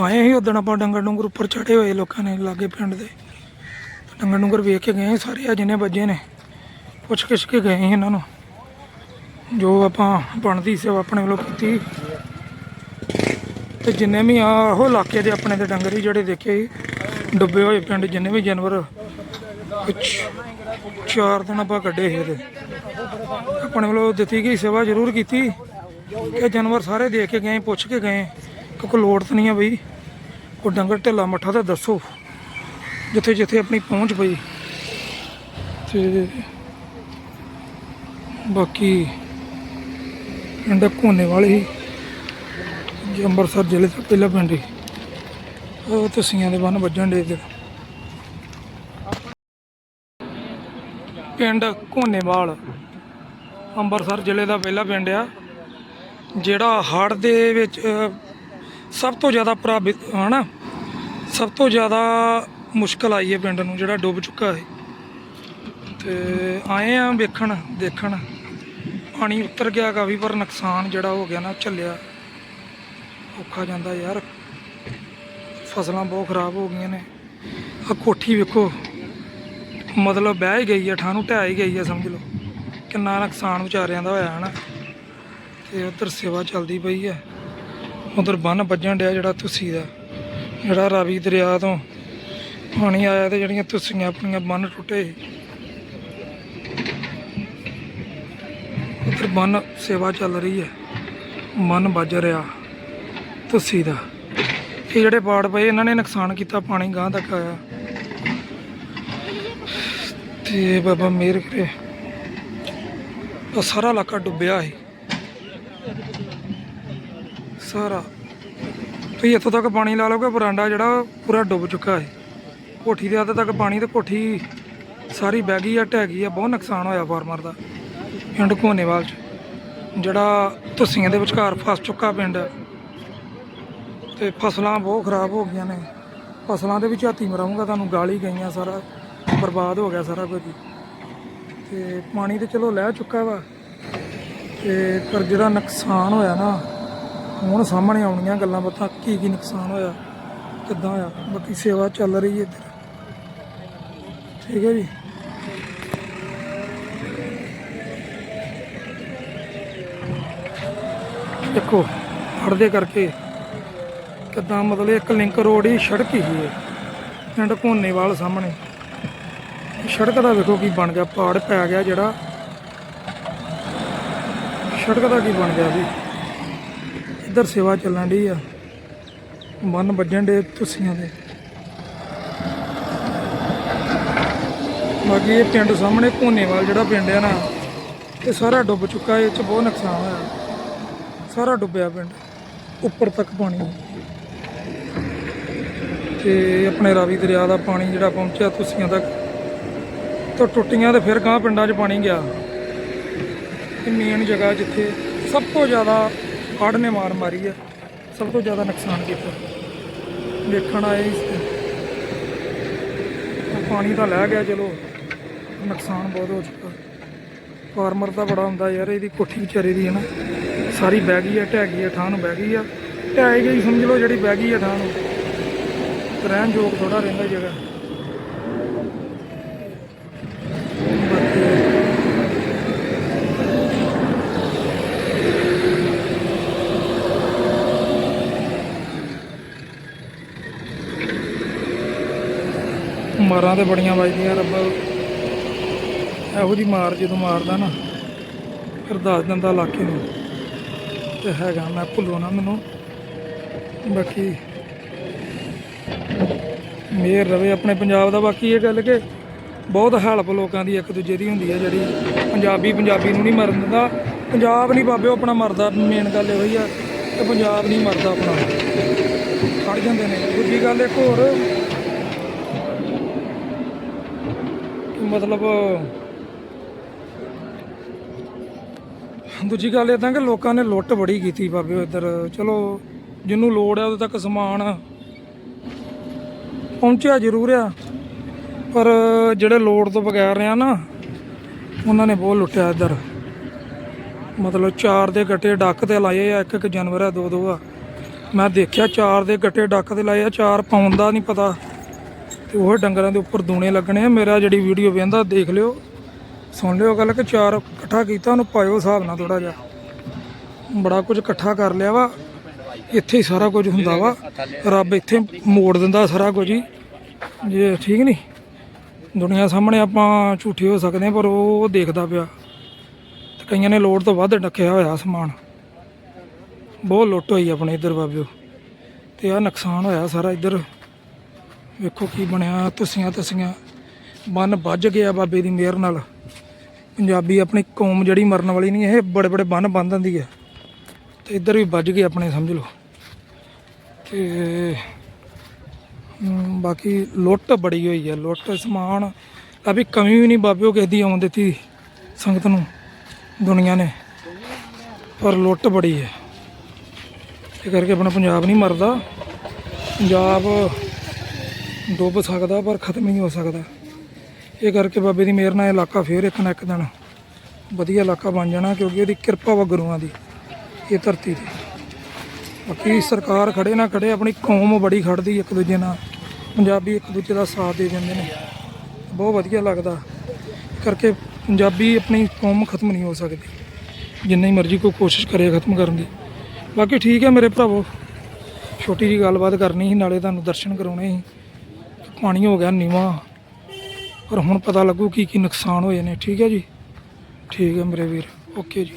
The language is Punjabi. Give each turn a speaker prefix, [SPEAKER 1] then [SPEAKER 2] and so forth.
[SPEAKER 1] ਆਏ ਸੀ ਉਦੋਂ ਆਪਾਂ ਡੰਗਰ ਡੁੰਗਰ ਉੱਪਰ ਚੜੇ ਹੋਏ ਲੋਕਾਂ ਨੇ ਲਾਗੇ ਪਿੰਡ ਦੇ। ਤੇ ਡੰਗਰ ਡੁੰਗਰ ਵੇਖ ਕੇ ਗਏ ਸਾਰੇ ਆ ਜਿੰਨੇ ਬੱਜੇ ਨੇ। ਪੁੱਛ ਕਿਛ ਕੇ ਗਏ ਸੀ ਇਹਨਾਂ ਨੂੰ। ਜੋ ਆਪਾਂ ਬਣਦੀ ਸੇਵਾ ਆਪਣੇ ਵੱਲੋਂ ਕੀਤੀ। ਤੇ ਜਿੰਨੇ ਵੀ ਆ, ਉਹ ਇਲਾਕੇ ਦੇ ਆਪਣੇ ਦੇ ਡੰਗਰ ਹੀ ਜਿਹੜੇ ਦੇਖੇ ਸੀ। ਡੁੱਬੇ ਹੋਏ ਪਿੰਡ ਜਿੰਨੇ ਵੀ ਜਾਨਵਰ। ਕੁਛ ਚਾਰ ਦਿਨ ਆਪਾਂ ਕੱਢੇ ਸੀ ਇਹਦੇ ਆਪਣੇ ਵੱਲੋਂ ਦਿੱਤੀ ਗਈ ਸੇਵਾ ਜ਼ਰੂਰ ਕੀਤੀ। ਕਿ ਜਾਨਵਰ ਸਾਰੇ ਦੇਖ ਕੇ ਗਏ, ਪੁੱਛ ਕੇ ਗਏ। ਕਿ ਕੋਈ ਲੋੜ ਤਾਂ ਨਹੀਂ ਆ ਬਈ। ਕੋਈ ਡੰਗਰ ਢਿੱਲਾ ਮੱਠਾ ਤਾਂ ਦੱਸੋ। ਜਿੱਥੇ ਜਿੱਥੇ ਆਪਣੀ ਪਹੁੰਚ ਪਈ ਤੇ ਬਾਕੀ ਪਿੰਡ ਕੋਨੇ ਵਾਲੇ ਹੀ। ਜੋ ਅੰਮ੍ਰਿਤਸਰ ਜ਼ਿਲ੍ਹੇ ਦਾ ਪਹਿਲਾ ਪਿੰਡ ਸੀ ਉਹ ਤਸੀਆਂ ਦੇ ਬੰਨ ਵੱਜਣ ਦੇ ਤੇ। ਪਿੰਡ ਕੋਨੇਵਾਲ ਅੰਮ੍ਰਿਤਸਰ ਜ਼ਿਲ੍ਹੇ ਦਾ ਪਹਿਲਾ ਪਿੰਡ ਆ। ਜਿਹੜਾ ਹੜ੍ਹ ਦੇ ਵਿੱਚ ਸਭ ਤੋਂ ਜ਼ਿਆਦਾ ਪ੍ਰਭਾਵਿਤ, ਹਨਾ? ਸਭ ਤੋਂ ਜ਼ਿਆਦਾ ਮੁਸ਼ਕਲ ਆਈ ਹੈ ਪਿੰਡ ਨੂੰ, ਜਿਹੜਾ ਡੁੱਬ ਚੁੱਕਾ ਹੈ। ਤੇ ਆਏ ਆ ਵੇਖਣ, ਦੇਖਣ। ਪਾਣੀ ਉਤਰ ਗਿਆ ਕਾਫੀ, ਪਰ ਨੁਕਸਾਨ ਜਿਹੜਾ ਹੋ ਗਿਆ ਨਾ, ਝੱਲਿਆ। ਔਖਾ ਜਾਂਦਾ ਯਾਰ। ਫਸਲਾਂ ਬਹੁਤ ਖਰਾਬ ਹੋ ਗਈਆਂ ਨੇ। ਆ ਕੋਠੀ ਵੇਖੋ। ਮਤਲਬ ਬਹਿ ਹੀ ਗਈ ਆ ਠਾਨੂੰ ਢਹਿ ਹੀ ਗਈ ਆ, ਸਮਝ ਲਓ। ਕਿੰਨਾ ਨੁਕਸਾਨ ਵਿਚਾਰਿਆਂ ਦਾ ਹੋਇਆ, ਹਨਾ? ਤੇ ਉਧਰ ਸੇਵਾ ਚੱਲਦੀ ਪਈ ਹੈ ਉਧਰ ਬੰਨ ਵੱਜਣ ਡਿਆ ਜਿਹੜਾ ਤੁਸੀਂ ਦਾ। ਜਿਹੜਾ ਰਾਵੀ ਦਰਿਆ ਤੋਂ ਪਾਣੀ ਆਇਆ ਤੇ ਜਿਹੜੀਆਂ ਤੁਸੀਆਂ ਆਪਣੀਆਂ ਬੰਨ ਟੁੱਟੇ। ਉਧਰ ਬੰਨ ਸੇਵਾ ਚੱਲ ਰਹੀ ਹੈ। ਮਨ ਵੱਜ ਰਿਹਾ ਤੁਸੀਂ ਦਾ। ਇਹ ਜਿਹੜੇ ਬਾੜ ਪਏ, ਇਹਨਾਂ ਨੇ ਨੁਕਸਾਨ ਕੀਤਾ, ਪਾਣੀ ਗਾਂ ਤੱਕ ਆਇਆ। ਤੇ ਬਾਬਾ ਮੇਰ ਕਰੇ। ਸਾਰਾ ਇਲਾਕਾ ਡੁੱਬਿਆ ਸੀ। ਸਾਰਾ। ਤੁਸੀਂ ਇੱਥੋਂ ਤੱਕ ਪਾਣੀ ਲਾ ਲਓਗੇ, ਬਰਾਂਡਾ ਜਿਹੜਾ ਪੂਰਾ ਡੁੱਬ ਚੁੱਕਾ ਹੈ। ਕੋਠੀ ਦੇ ਹੱਦ ਤੱਕ ਪਾਣੀ ਤੇ ਕੋਠੀ ਸਾਰੀ ਬਹਿ ਗਈ ਆ, ਢਹਿ ਗਈ ਆ, ਬਹੁਤ ਨੁਕਸਾਨ ਹੋਇਆ ਫਾਰਮਰ ਦਾ। ਪਿੰਡ ਕੋਨੇਵਾਲ ਚ। ਜਿਹੜਾ ਤੁਸੀਆਂ ਦੇ ਵਿਚਕਾਰ ਫਸ ਚੁੱਕਾ ਪਿੰਡ। ਤੇ ਫਸਲਾਂ ਬਹੁਤ ਖਰਾਬ ਹੋ ਗਈਆਂ ਨੇ। ਫਸਲਾਂ ਦੇ ਵਿੱਚ ਹਾਤੀ ਮਰਾਉਂਗਾ ਤੁਹਾਨੂੰ ਗਾਲੀ ਗਈਆਂ ਸਾਰਾ। ਬਰਬਾਦ ਹੋ ਗਿਆ ਸਾਰਾ ਕੁਝ। ਹੀ। ਤੇ ਪਾਣੀ ਤੇ ਚਲੋ ਲੈ ਚੁੱਕਾ ਵਾ। ਤੇ ਪਰ ਜਿਹੜਾ ਨੁਕਸਾਨ ਹੋਇਆ ਨਾ ਹੁਣ ਸਾਹਮਣੇ ਆਉਣੀਆਂ ਗੱਲਾਂ ਬਾਤਾਂ ਕੀ ਕੀ ਨੁਕਸਾਨ ਹੋਇਆ, ਕਿੱਦਾਂ ਹੋਇਆ, ਬਾਕੀ ਸੇਵਾ ਚੱਲ ਰਹੀ ਹੈ ਇੱਧਰ। ਠੀਕ ਹੈ ਜੀ। ਦੇਖੋ, ਹੜ੍ਹ ਦੇ ਕਰਕੇ ਕਿੱਦਾਂ ਮਤਲਬ ਇੱਕ ਲਿੰਕ ਰੋਡ ਹੀ ਸੜਕ ਹੀ ਹੈ। ਪਿੰਡ ਕੋਨੇਵਾਲ ਸਾਹਮਣੇ। ਸੜਕ ਦਾ ਵੇਖੋ ਕੀ ਬਣ ਗਿਆ ਪਹਾੜ ਪੈ ਗਿਆ ਜਿਹੜਾ। ਸੜਕ ਦਾ ਕੀ ਬਣ ਗਿਆ ਵੀ ਇੱਧਰ ਸੇਵਾ ਚੱਲਣ ਦੀ ਆ। ਮਨ ਵੱਜਣ ਦੇ ਤੁਸੀਆਂ ਦੇ। ਬਾਕੀ ਇਹ ਪਿੰਡ ਸਾਹਮਣੇ ਕੋਨੇਵਾਲ ਜਿਹੜਾ ਪਿੰਡ ਆ ਨਾ, ਇਹ ਸਾਰਾ ਡੁੱਬ ਚੁੱਕਾ, ਇਹ ਚ ਬਹੁਤ ਨੁਕਸਾਨ ਹੋਇਆ। ਸਾਰਾ ਡੁੱਬਿਆ ਪਿੰਡ, ਉੱਪਰ ਤੱਕ ਪਾਣੀ। ਤੇ ਆਪਣੇ ਰਾਵੀ ਦਰਿਆ ਦਾ ਪਾਣੀ ਜਿਹੜਾ ਪਹੁੰਚਿਆ ਤੁਸੀਆਂ ਤੱਕ, ਤਾਂ ਟੁੱਟੀਆਂ ਤੇ ਫਿਰ ਗਾਂ ਪਿੰਡਾਂ 'ਚ ਪਾਣੀ ਗਿਆ। ਇਹ ਮੇਨ ਜਗ੍ਹਾ ਜਿੱਥੇ ਸਭ ਤੋਂ ਜ਼ਿਆਦਾ ਹੜ੍ਹ ਨੇ ਮਾਰ ਮਾਰੀ ਹੈ ਸਭ ਤੋਂ ਜ਼ਿਆਦਾ ਨੁਕਸਾਨ ਕੀਤਾ। ਦੇਖਣ ਆਏ ਇਸ ਤੇ। ਪਾਣੀ ਤਾਂ ਲੈ ਗਿਆ, ਚਲੋ। ਨੁਕਸਾਨ ਬਹੁਤ ਹੋ ਚੁੱਕਾ। ਫਾਰਮਰ ਦਾ ਬੜਾ ਹੁੰਦਾ ਯਾਰ, ਇਹਦੀ ਕੋਠੀ ਵਿਚਾਰੇ ਦੀ ਹੈ ਨਾ ਸਾਰੀ ਬਹਿ ਗਈ ਹੈ ਢਹਿ ਗਈ ਹੈ ਥਾਂ ਨੂੰ ਬਹਿ ਗਈ ਆ। ਢਹਿ ਗਈ, ਸਮਝ ਲਓ ਜਿਹੜੀ ਬਹਿ ਗਈ ਹੈ ਥਾਂ ਨੂੰ ਰਹਿਣ ਯੋਗ ਥੋੜਾ ਰਹਿੰਦਾ ਜਗ੍ਹਾ। ਮਾਰਾਂ ਤੇ ਬੜੀਆਂ ਵੱਜਦੀਆਂ ਰੱਬ। ਇਹੋ ਜੀ ਮਾਰ ਜਦੋਂ ਮਾਰਦਾ ਨਾ, ਫਿਰ ਦੱਸ ਦਿੰਦਾ ਇਲਾਕੇ ਨੂੰ। ਤੇ ਹੈਗਾ, ਮੈਂ ਭੁੱਲੋ ਨਾ ਮੈਨੂੰ। ਬਾਕੀ ਮੇਰ ਰਵੇ ਆਪਣੇ ਪੰਜਾਬ ਦਾ। ਬਾਕੀ ਇਹ ਗੱਲ ਕਿ ਬਹੁਤ ਹੈਲਪ ਲੋਕਾਂ ਦੀ ਇੱਕ ਦੂਜੇ ਦੀ ਹੁੰਦੀ ਹੈ ਜਿਹੜੀ ਪੰਜਾਬੀ ਪੰਜਾਬੀ ਨੂੰ ਨਹੀਂ ਮਰਨ ਦਿੰਦਾ। ਪੰਜਾਬ ਨਹੀਂ ਬਾਬੇ, ਉਹ ਆਪਣਾ ਮਰਦਾ। ਮੇਨ ਗੱਲ ਇਹੋ ਹੀ ਆ ਕਿ ਪੰਜਾਬ ਨਹੀਂ ਮਰਦਾ ਆਪਣਾ। ਖੜ ਜਾਂਦੇ ਨੇ। ਦੂਜੀ ਗੱਲ ਇੱਕ ਹੋਰ ਕਿ ਮਤਲਬ, ਦੂਜੀ ਗੱਲ ਇਦਾਂ ਕਿ ਲੋਕਾਂ ਨੇ ਲੁੱਟ ਬੜੀ ਕੀਤੀ ਬਾਬੇ ਇੱਧਰ ਚਲੋ, ਜਿਹਨੂੰ ਲੋੜ ਹੈ ਉਦੋਂ ਤੱਕ ਸਮਾਨ ਪਹੁੰਚਿਆ ਜ਼ਰੂਰ ਆ। ਪਰ ਜਿਹੜੇ ਲੋੜ ਤੋਂ ਬਗੈਰ ਰਿਆ ਨਾ, ਉਹਨਾਂ ਨੇ ਬਹੁਤ ਲੁੱਟਿਆ ਇੱਧਰ। ਮਤਲਬ ਚਾਰ ਦੇ ਗੱਟੇ ਡੱਕ ਤੇ ਲਾਏ ਆ, ਇੱਕ ਇੱਕ ਜਾਨਵਰ ਆ, ਦੋ ਦੋ ਆ। ਮੈਂ ਦੇਖਿਆ, ਚਾਰ ਦੇ ਗੱਟੇ ਡੱਕ ਦੇ ਲਾਏ ਆ, ਚਾਰ ਪਾਉਣ ਦਾ ਨਹੀਂ ਪਤਾ। ਤੇ ਉਹ ਡੰਗਰਾਂ ਦੇ ਉੱਪਰ ਦੂਣੇ ਲੱਗਣੇ ਆ। ਮੇਰਾ ਜਿਹੜੀ ਵੀਡੀਓ ਵੇਂਦਾ ਦੇਖ ਲਿਓ। ਸੁਣ ਲਿਓ ਗੱਲ ਕਿ ਚਾਰ ਇਕੱਠਾ ਕੀਤਾ, ਉਹਨੂੰ ਪਾਇਓ ਹਿਸਾਬ ਨਾਲ ਥੋੜਾ ਜਿਹਾ। ਬੜਾ ਕੁਝ ਇਕੱਠਾ ਕਰ ਲਿਆ ਵਾ। ਇੱਥੇ ਹੀ ਸਾਰਾ ਕੁਝ ਹੁੰਦਾ ਵਾ। ਰੱਬ ਇੱਥੇ ਮੋੜ ਦਿੰਦਾ ਸਾਰਾ ਕੁਝ ਹੀ। ਜੇ ਠੀਕ ਨਹੀਂ ਦੁਨੀਆ ਸਾਹਮਣੇ ਆਪਾਂ ਝੂਠੇ ਹੋ ਸਕਦੇ ਹਾਂ, ਪਰ ਉਹ ਦੇਖਦਾ ਪਿਆ। ਤੇ ਕਈਆਂ ਨੇ ਲੋੜ ਤੋਂ ਵੱਧ ਡੱਕਿਆ ਹੋਇਆ ਸਮਾਨ। ਬਹੁਤ ਲੁੱਟ ਹੋਈ ਆਪਣੇ ਇੱਧਰ ਬਾਬਿਓ। ਤੇ ਆ ਨੁਕਸਾਨ ਹੋਇਆ ਸਾਰਾ ਇੱਧਰ। ਵੇਖੋ ਕੀ ਬਣਿਆ, ਤੁਸੀਆਂ ਤਸੀਆਂ। ਬੰਨ ਵੱਜ ਗਿਆ ਬਾਬੇ ਦੀ ਮਿਹਰ ਨਾਲ। ਪੰਜਾਬੀ ਆਪਣੀ ਕੌਮ ਜਿਹੜੀ ਮਰਨ ਵਾਲੀ ਨਹੀਂ, ਇਹ ਬੜੇ ਬੜੇ ਬੰਨ ਬੰਨ ਦਿੰਦੀ ਹੈ ਤੇ ਇੱਧਰ ਵੀ ਵੱਜ ਗਏ ਆਪਣੇ, ਸਮਝ ਲਓ। ਤੇ ਬਾਕੀ ਲੁੱਟ ਬੜੀ ਹੋਈ ਹੈ ਲੁੱਟ, ਸਮਾਨ। ਆ ਵੀ ਕਮੀ ਵੀ ਨਹੀਂ ਬਾਬਿਓ ਕਿਸੇ ਦੀ ਆਉਣ ਦਿੱਤੀ ਸੰਗਤ ਨੂੰ, ਦੁਨੀਆ ਨੇ। ਪਰ ਲੁੱਟ ਬੜੀ ਹੈ ਇਹ ਕਰਕੇ ਆਪਣਾ ਪੰਜਾਬ ਨਹੀਂ ਮਰਦਾ। ਪੰਜਾਬ ਡੁੱਬ ਸਕਦਾ ਪਰ ਖਤਮ ਹੀ ਨਹੀਂ ਹੋ ਸਕਦਾ। ਇਹ ਕਰਕੇ ਬਾਬੇ ਦੀ ਮਿਹਰ ਨਾਲ ਇਹ ਇਲਾਕਾ ਫੇਰ ਇੱਕ ਨਾ ਇੱਕ ਦਿਨ ਵਧੀਆ ਇਲਾਕਾ ਬਣ ਜਾਣਾ ਕਿਉਂਕਿ ਉਹਦੀ ਕਿਰਪਾ ਵਾ ਗੁਰੂਆਂ ਦੀ, ਇਹ ਧਰਤੀ ਤੇ। ਬਾਕੀ ਸਰਕਾਰ ਖੜੇ ਨਾ ਖੜੇ, ਆਪਣੀ ਕੌਮ ਬੜੀ ਖੜਦੀ ਇੱਕ ਦੂਜੇ ਨਾਲ, ਪੰਜਾਬੀ ਇੱਕ ਦੂਜੇ ਦਾ ਸਾਥ ਦੇ ਦਿੰਦੇ ਨੇ। ਬਹੁਤ ਵਧੀਆ ਲੱਗਦਾ। ਇਸ ਕਰਕੇ ਪੰਜਾਬੀ ਆਪਣੀ ਕੌਮ ਖਤਮ ਨਹੀਂ ਹੋ ਸਕਦੀ। ਜਿੰਨੀ ਮਰਜ਼ੀ ਕੋਈ ਕੋਸ਼ਿਸ਼ ਕਰੇ ਖਤਮ ਕਰਨ ਦੀ। ਬਾਕੀ ਠੀਕ ਹੈ ਮੇਰੇ ਭਰਾਵੋ, ਛੋਟੀ ਜੀ ਗੱਲਬਾਤ ਕਰਨੀ ਸੀ, ਨਾਲੇ ਤੁਹਾਨੂੰ ਦਰਸ਼ਨ ਕਰਾਉਣੇ ਸੀ। ਪਾਣੀ ਹੋ ਗਿਆ, ਨੀਵਾਂ। ਪਰ ਹੁਣ ਪਤਾ ਲੱਗੂ ਕੀ ਕੀ ਨੁਕਸਾਨ ਹੋਏ ਨੇ। ਠੀਕ ਹੈ ਜੀ? ਠੀਕ ਹੈ ਮੇਰੇ ਵੀਰ। ਓਕੇ ਜੀ।